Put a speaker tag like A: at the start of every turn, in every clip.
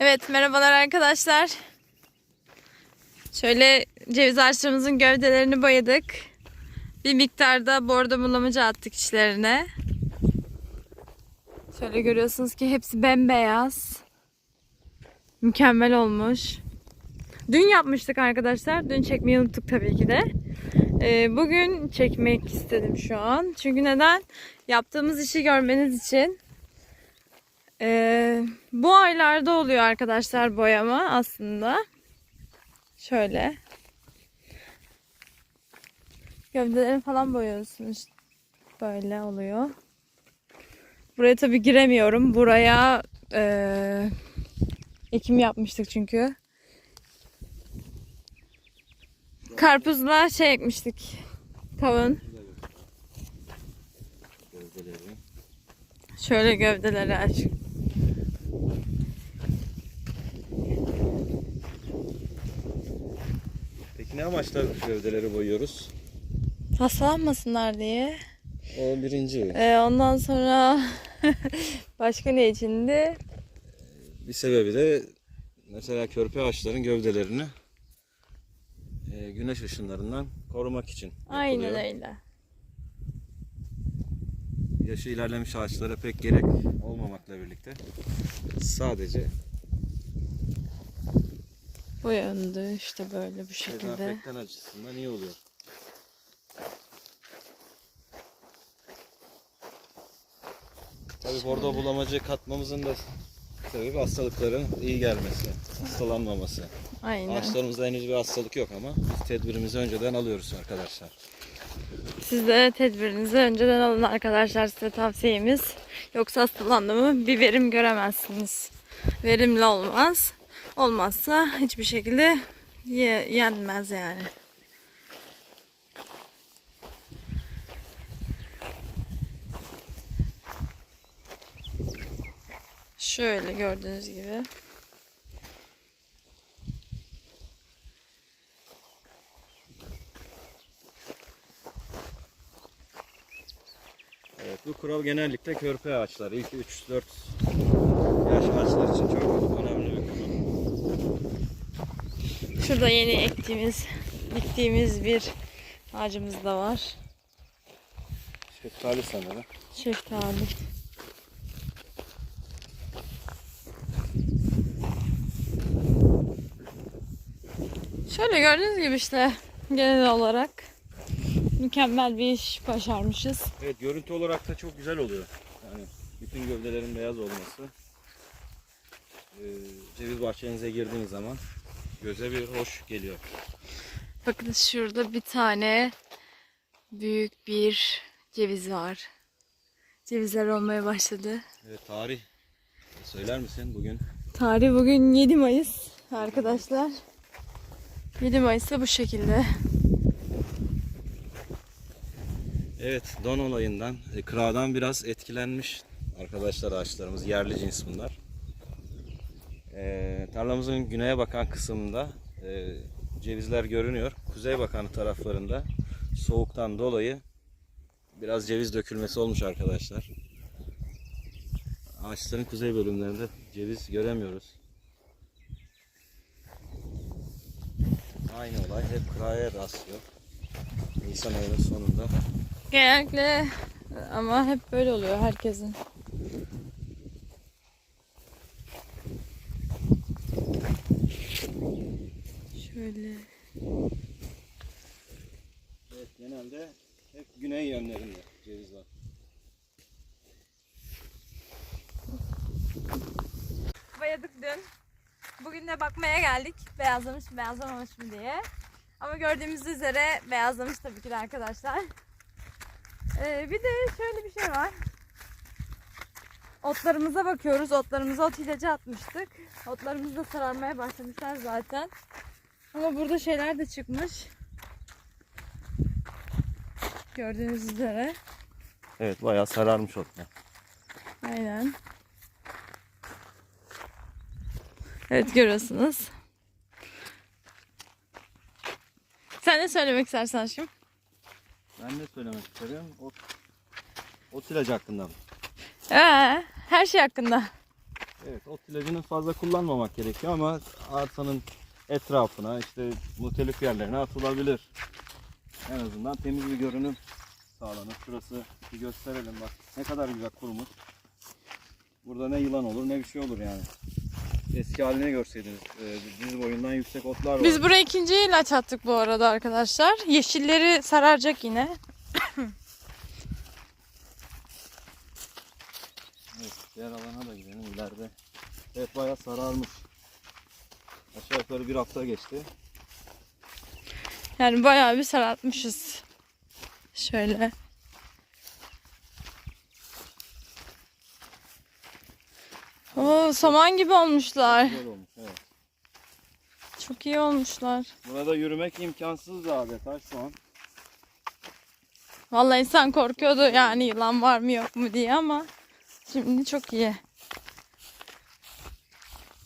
A: Evet merhabalar arkadaşlar. Şöyle ceviz ağaçlarımızın gövdelerini boyadık. Bir miktarda bordo mulamacı attık içlerine. Şöyle görüyorsunuz ki hepsi bembeyaz. Mükemmel olmuş. Dün yapmıştık arkadaşlar. Dün çekmeyi unuttuk tabii ki de. Ee, bugün çekmek istedim şu an. Çünkü neden? Yaptığımız işi görmeniz için. Ee, bu aylarda oluyor arkadaşlar boyama aslında. Şöyle. Gövdelerini falan boyuyorsunuz. Böyle oluyor. Buraya tabii giremiyorum. Buraya eee, ekim yapmıştık çünkü. Karpuzla şey ekmiştik. Kavun. Şöyle gövdeleri aç.
B: Ne amaçla gövdeleri boyuyoruz?
A: Hastalanmasınlar diye.
B: O birinci.
A: Ee, ondan sonra başka ne içindi?
B: Bir sebebi de mesela körpe ağaçların gövdelerini e, güneş ışınlarından korumak için
A: Aynen
B: yapılıyor.
A: öyle.
B: Yaşı ilerlemiş ağaçlara pek gerek olmamakla birlikte sadece
A: Bu yönde işte böyle bu şekilde.
B: dezenfektan açısından iyi oluyor. Tabii bordo bulamacı katmamızın da sebebi hastalıkların iyi gelmesi, hastalanmaması.
A: Aynen.
B: Ağaçlarımızda henüz bir hastalık yok ama biz tedbirimizi önceden alıyoruz arkadaşlar.
A: Siz de tedbirinizi önceden alın arkadaşlar size tavsiyemiz. Yoksa hastalandı mı bir verim göremezsiniz. Verimli olmaz. Olmazsa hiçbir şekilde ye- yenmez yani. Şöyle gördüğünüz gibi.
B: Evet, bu kural genellikle körpe ağaçlar. İlk 3-4 yaş ağaçlar için çok önemli bir kural.
A: Şurada yeni ektiğimiz, diktiğimiz bir ağacımız da var.
B: Şeftali sanırım.
A: Şeftali. Şöyle gördüğünüz gibi işte genel olarak mükemmel bir iş başarmışız.
B: Evet, görüntü olarak da çok güzel oluyor. Yani bütün gövdelerin beyaz olması. Ee, ceviz bahçenize girdiğiniz zaman göze bir hoş geliyor.
A: Bakın şurada bir tane büyük bir ceviz var. Cevizler olmaya başladı.
B: Evet, tarih söyler misin bugün?
A: Tarih bugün 7 Mayıs arkadaşlar. 7 Mayıs'ta bu şekilde.
B: Evet, don olayından, e, kıradan biraz etkilenmiş arkadaşlar ağaçlarımız. Yerli cins bunlar. E, tarlamızın güneye bakan kısmında e, cevizler görünüyor. Kuzey bakan taraflarında soğuktan dolayı biraz ceviz dökülmesi olmuş arkadaşlar. Ağaçların kuzey bölümlerinde ceviz göremiyoruz. Aynı olay hep kıraya rastlıyor. Nisan ayının sonunda.
A: Genellikle ama hep böyle oluyor herkesin. Şöyle.
B: Evet genelde hep güney yönlerinde ceviz var.
A: Bayadık dün. Bugün de bakmaya geldik. Beyazlamış mı beyazlamamış mı diye. Ama gördüğümüz üzere beyazlamış tabii ki de arkadaşlar. Ee, bir de şöyle bir şey var. Otlarımıza bakıyoruz. Otlarımıza ot ilacı atmıştık. Otlarımız da sararmaya başlamışlar zaten. Ama burada şeyler de çıkmış. Gördüğünüz üzere.
B: Evet bayağı sararmış otlar.
A: Aynen. Evet görüyorsunuz. Sen ne söylemek istersen aşkım?
B: Ben ne söylemek isterim? Ot, ot ilacı hakkında mı?
A: Ee, her şey hakkında.
B: Evet, ot ilacını fazla kullanmamak gerekiyor ama arsanın etrafına işte muhtelif yerlerine atılabilir. En azından temiz bir görünüm sağlanır. Şurası bir gösterelim bak. Ne kadar güzel kurumuş. Burada ne yılan olur ne bir şey olur yani. Eski halini görseydiniz. E, diz boyundan yüksek otlar var.
A: Biz buraya ikinci ilaç attık bu arada arkadaşlar. Yeşilleri sararacak yine.
B: Evet, diğer alana da gidelim ileride. Evet bayağı sararmış. Aşağı yukarı bir hafta geçti.
A: Yani bayağı bir sarartmışız. Şöyle. Oo, saman gibi olmuşlar.
B: Güzel olmuş evet.
A: Çok iyi olmuşlar.
B: Burada yürümek imkansız adeta şu an.
A: Vallahi insan korkuyordu yani yılan var mı yok mu diye ama şimdi çok iyi.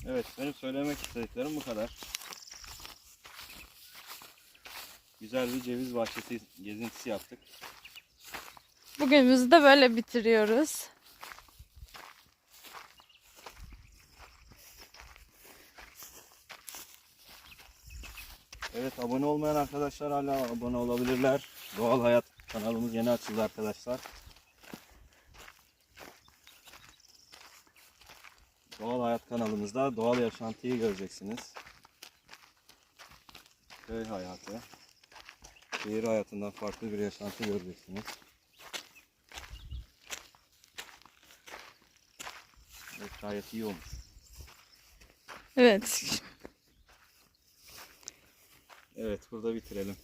B: Evet benim söylemek istediklerim bu kadar. Güzel bir ceviz bahçesi gezintisi yaptık.
A: Bugünümüzü de böyle bitiriyoruz.
B: Evet abone olmayan arkadaşlar hala abone olabilirler. Doğal Hayat kanalımız yeni açıldı arkadaşlar. Doğal Hayat kanalımızda doğal yaşantıyı göreceksiniz. Köy hayatı. Şehir hayatından farklı bir yaşantı göreceksiniz. Evet gayet iyi olmuş.
A: Evet.
B: Evet burada bitirelim.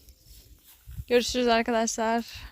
A: Görüşürüz arkadaşlar.